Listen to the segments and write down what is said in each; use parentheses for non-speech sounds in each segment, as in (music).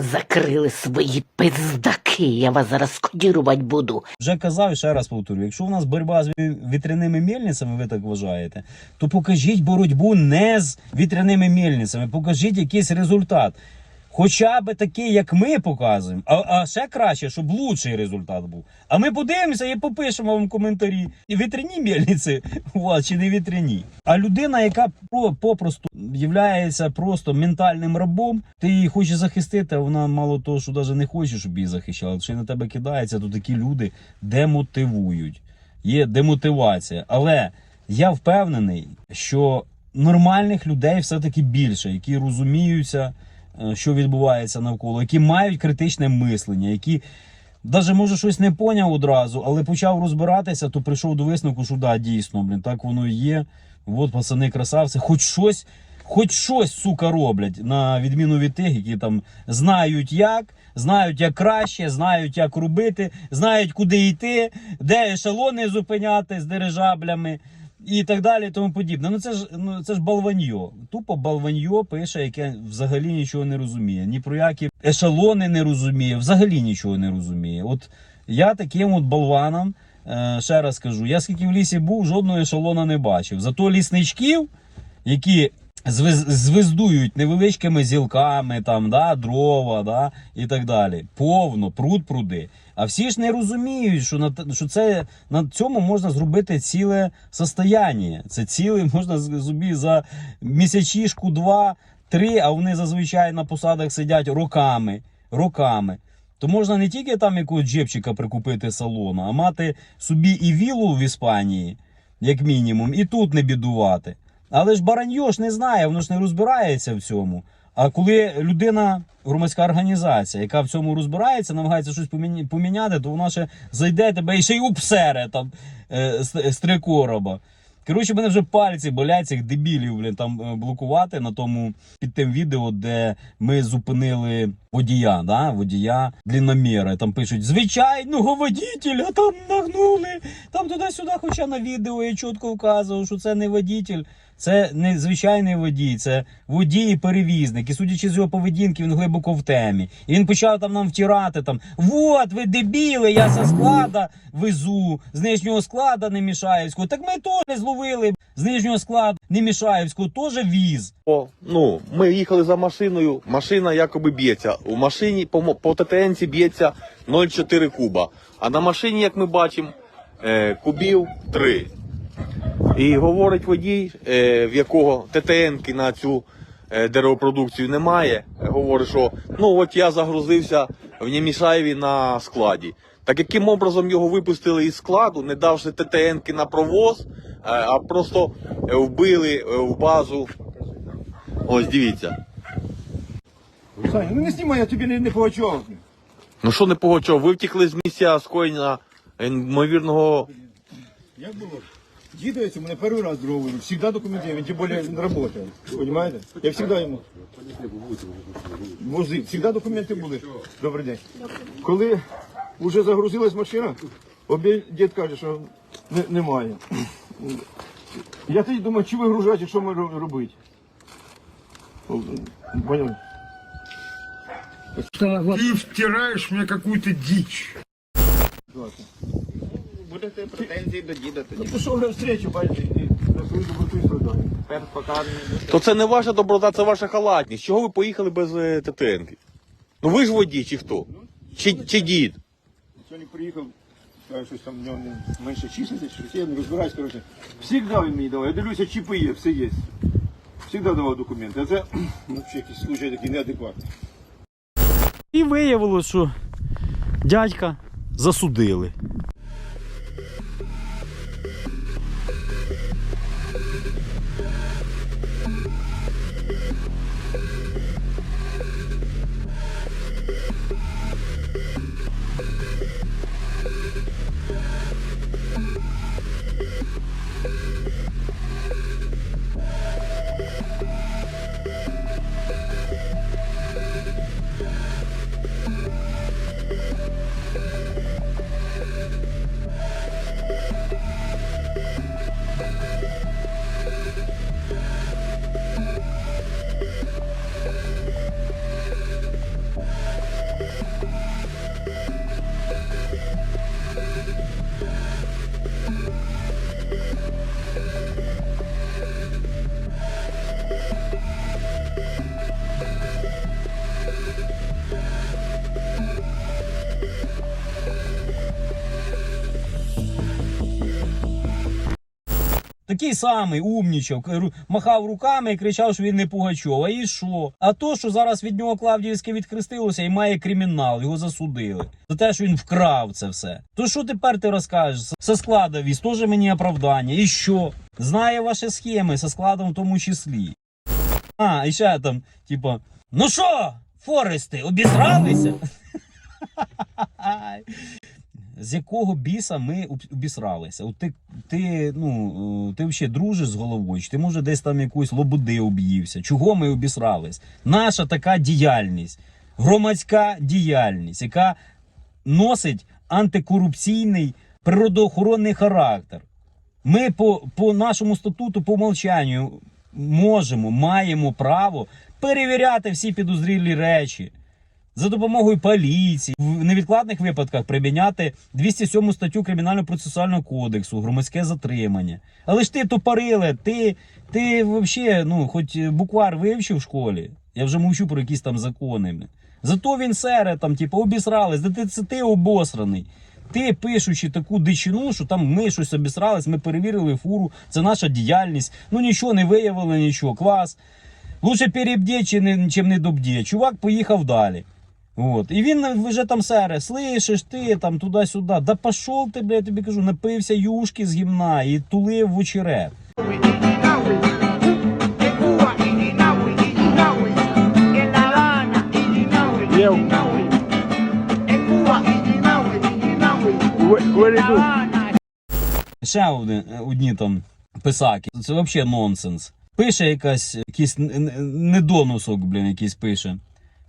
закрили свої пиздаки. Я вас зараз кодірувати буду. Вже казав ще раз повторю: якщо у нас боротьба з вітряними мельницями, ви так вважаєте, то покажіть боротьбу не з вітряними мельницями, покажіть якийсь результат. Хоча би такий, як ми показуємо, а, а ще краще, щоб лучший результат був. А ми подивимося і попишемо вам коментарі. Вітряні мельниці у вас чи не вітряні. А людина, яка попросту є просто ментальним рабом, ти її хочеш захистити, а вона мало того, що навіть не хоче, щоб її захищали. Й на тебе кидається, то такі люди демотивують. Є демотивація. Але я впевнений, що нормальних людей все-таки більше, які розуміються, що відбувається навколо, які мають критичне мислення, які навіть може щось не поняв одразу, але почав розбиратися, то прийшов до висновку, що да, дійсно, блін, так воно і є. От пацани красавці, хоч щось, хоч щось, сука, роблять, на відміну від тих, які там знають як, знають як краще, знають, як робити, знають, куди йти, де ешелони зупиняти з дирижаблями. І так далі, і тому подібне. Ну це ж ну це ж балваньо. Тупо балваньо пише, яке взагалі нічого не розуміє. Ні про які ешелони не розуміє, взагалі нічого не розуміє. От я таким от болваном, е, ще раз кажу, я скільки в лісі був, жодного ешелона не бачив. Зато лісничків, які звездують невеличкими зілками, там, да, дрова да, і так далі. Повно, пруд пруди. А всі ж не розуміють, що на, що це, на цьому можна зробити ціле состояння. Це ціле можна собі за місячішку, два, три, а вони зазвичай на посадах сидять роками. роками. То можна не тільки там якогось джепчика прикупити салону, а мати собі і вілу в Іспанії, як мінімум, і тут не бідувати. Але ж бараньо ж не знає, воно ж не розбирається в цьому. А коли людина, громадська організація, яка в цьому розбирається, намагається щось поміня- поміняти, то вона ще зайде тебе і ще й упсере там е, з, три короба. Коротше, мене вже пальці болять цих дебілів блін, там е, блокувати на тому під тим відео, де ми зупинили водія, да? водія длинноміра. Там пишуть звичайного водітеля там нагнули. Там туди-сюди, хоча на відео я чітко вказував, що це не водітель. Це не звичайний водій, це водій і перевізник. І судячи з його поведінки, він глибоко в темі. І він почав там нам втирати там: вот, ви дебіли, я зі склада везу, з нижнього склада Немішаївського. Так ми теж зловили з нижнього складу Немішаївського, теж віз. О, ну, ми їхали за машиною, машина якоби б'ється. У машині по, по ТТНці б'ється 0,4 куба. А на машині, як ми бачимо, е, кубів 3. І говорить водій, е, в якого ТТНки на цю е, деревопродукцію немає, е, говорить, що ну от я загрузився в Німішаєві на складі. Так яким образом його випустили із складу, не давши ТТНки на провоз, а просто вбили в базу. Ось дивіться. Саня, ну не знімай, я тобі не, не погачав. Ну що не погочов, ви втекли з місця скоєння ймовірного. Як було? Дідується, мене перший раз дрова виру. Всегда документи, він тим більше він працює. Понимаете? Я всегда йому. Возив. Всегда документи були. Добрий день. Коли вже загрузилась машина, обі дід каже, що не, немає. Я тоді думаю, чи вигружати, що ми робити. Понял? Ты втираешь мне какую-то дичь. Будете претензії до діда тоді. Ну, пішов на встречу, бачите, і на свою доброту і страдає. Тепер. То це не ваша доброта, це ваша халатність. Чого ви поїхали без е, ТТНки? Ну ви ж водій чи хто? Чи, чи дід? Сьогодні приїхав, сказав, щось там в нього не- менше чисельність, щось я не розбираюсь, коротше. Всігда він мені давав. Я дивлюся, чіпи є, все є. Всігда давав документи. А це ну, ще якийсь случай такий неадекватний. І виявилося, що дядька засудили. Такий самий умнічав, махав руками і кричав, що він не Пугачов. А і що? А то, що зараз від нього Клавдіївське відхрестилося і має кримінал, його засудили. За те, що він вкрав це все. То що тепер ти розкажеш? Со складу віз, теж мені оправдання. І що? Знає ваші схеми, со складом в тому числі. А, і ще там, типа, ну що, Форести, обісралися? (laughs) З якого біса ми обісралися? Ти, ти, ну, е, ти взагалі дружиш з головою, чи ти може десь там якоїсь лободи об'ївся? Чого ми обісрались? Наша така діяльність, громадська діяльність, яка носить антикорупційний природоохоронний характер. Ми по, по нашому статуту по умолчанню можемо, маємо право перевіряти всі підозрілі речі за допомогою поліції, в невідкладних випадках приміняти 207 статтю Кримінального процесуального кодексу, громадське затримання. Але ж ти тупориле, ти, ти взагалі, ну, хоч буквар вивчив в школі. Я вже мовчу про якісь там закони. Зато він сере там, типу, обісрались, да ти це ти обосраний. Ти пишучи таку дичину, що там ми щось обісрались, ми перевірили фуру, це наша діяльність. Ну нічого не виявили, нічого, клас. Лучше перебдє, чим не добдє. Чувак поїхав далі. От. І він вже там сере, слышиш ти там туди-сюди. Да пошов ти, бля, я тобі кажу, напився юшки з гімна і тулив в очерет. Ще один, одні там писаки. Це взагалі нонсенс. Пише якась, якийсь недоносок, блін, якийсь пише.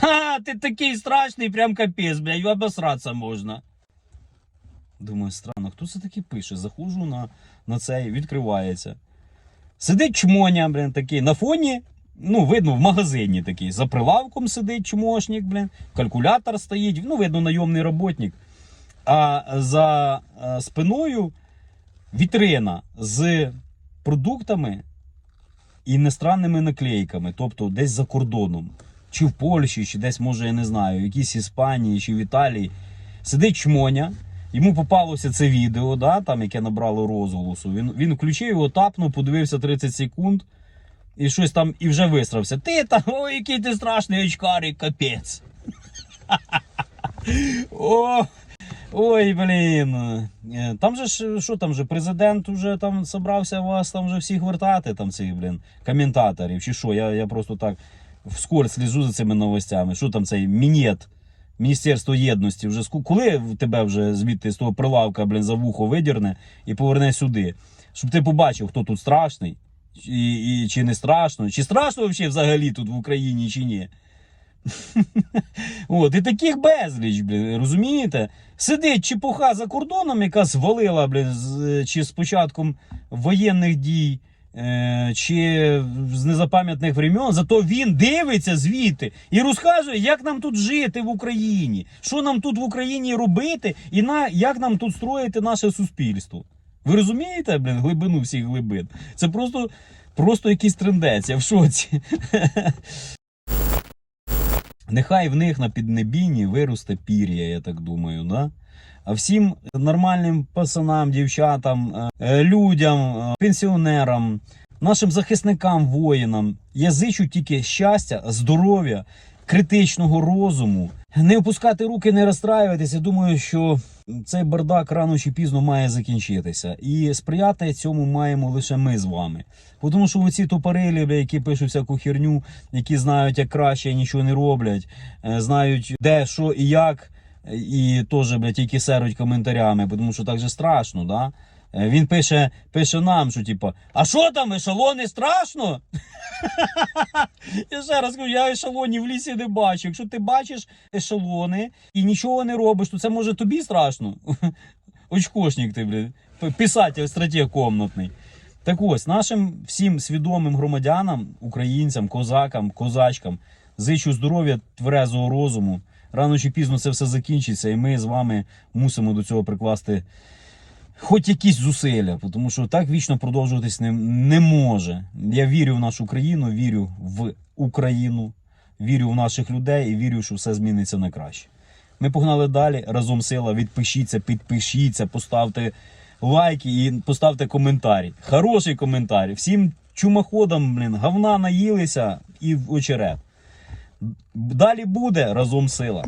Ха, ти такий страшний, прям капець, блядь, обосратися можна. Думаю, странно, хто це таки пише? Заходжу на, на цей, відкривається. Сидить чмоня, блін, такий на фоні. Ну, видно, в магазині такий. За прилавком сидить чмошник, блін, калькулятор стоїть, ну, видно, найомний роботник. А за е, спиною вітрина з продуктами і іностранними наклейками, тобто десь за кордоном, чи в Польщі, чи десь, може, я не знаю, в якійсь Іспанії чи в Італії. Сидить чмоня, йому попалося це відео, да, там, яке набрало розголосу. Він, він включив його, тапнув, подивився 30 секунд. І щось там і вже висрався. Ти там, ой, який ти страшний очкарик, капець. (laughs) О, ой, блін. Е, Там же ж, що там же, президент уже там собрався вас там вже всіх вертати, там цих, блін, коментаторів, чи що, я, я просто так вскоре сліжу за цими новостями. Що там цей мінет, Міністерство єдності, вже коли тебе вже звідти з того прилавка, блін, за вухо видірне і поверне сюди, щоб ти побачив, хто тут страшний, і, і чи не страшно, чи страшно взагалі тут в Україні, чи ні. (laughs) От, і таких безліч, блін, розумієте? Сидить чепуха за кордоном, яка звалила, блін, з, чи з початком воєнних дій, чи з незапам'ятних времен, зато він дивиться звідти і розказує, як нам тут жити в Україні, що нам тут в Україні робити, і на, як нам тут строїти наше суспільство. Ви розумієте, блін, глибину всіх глибин? Це просто, просто якийсь трендець, я в шоці. (laughs) Нехай в них на піднебінні виросте пір'я, я так думаю, да? А всім нормальним пацанам, дівчатам, е, людям, е, пенсіонерам, нашим захисникам, воїнам я зичу тільки щастя, здоров'я, критичного розуму. Не опускати руки, не розстраюватися. Думаю, що цей бардак рано чи пізно має закінчитися. І сприяти цьому маємо лише ми з вами. Тому що оці тупорилі, які пишуть всяку херню, які знають, як краще, нічого не роблять, е, знають де, що і як, і теж бля, тільки серуть коментарями, тому що так же страшно, да? Е, Він пише, пише нам, що типа, а що там, ешелони страшно? Я ще раз кажу, я ешелонів в лісі не бачу. Якщо ти бачиш ешелони і нічого не робиш, то це може тобі страшно. Очкошник ти, блядь. Писатель, стратег комнатний. Так ось, нашим всім свідомим громадянам, українцям, козакам, козачкам, зичу здоров'я, тверезого розуму. Рано чи пізно це все закінчиться, і ми з вами мусимо до цього прикласти хоч якісь зусилля, тому що так вічно продовжуватись не, не може. Я вірю в нашу країну, вірю в Україну, вірю в наших людей і вірю, що все зміниться на краще. Ми погнали далі. Разом сила. Відпишіться, підпишіться, поставте лайки і поставте коментарі. Хороший коментар. Всім чумоходам, блін, говна наїлися і в очерет. Далі буде разом сила.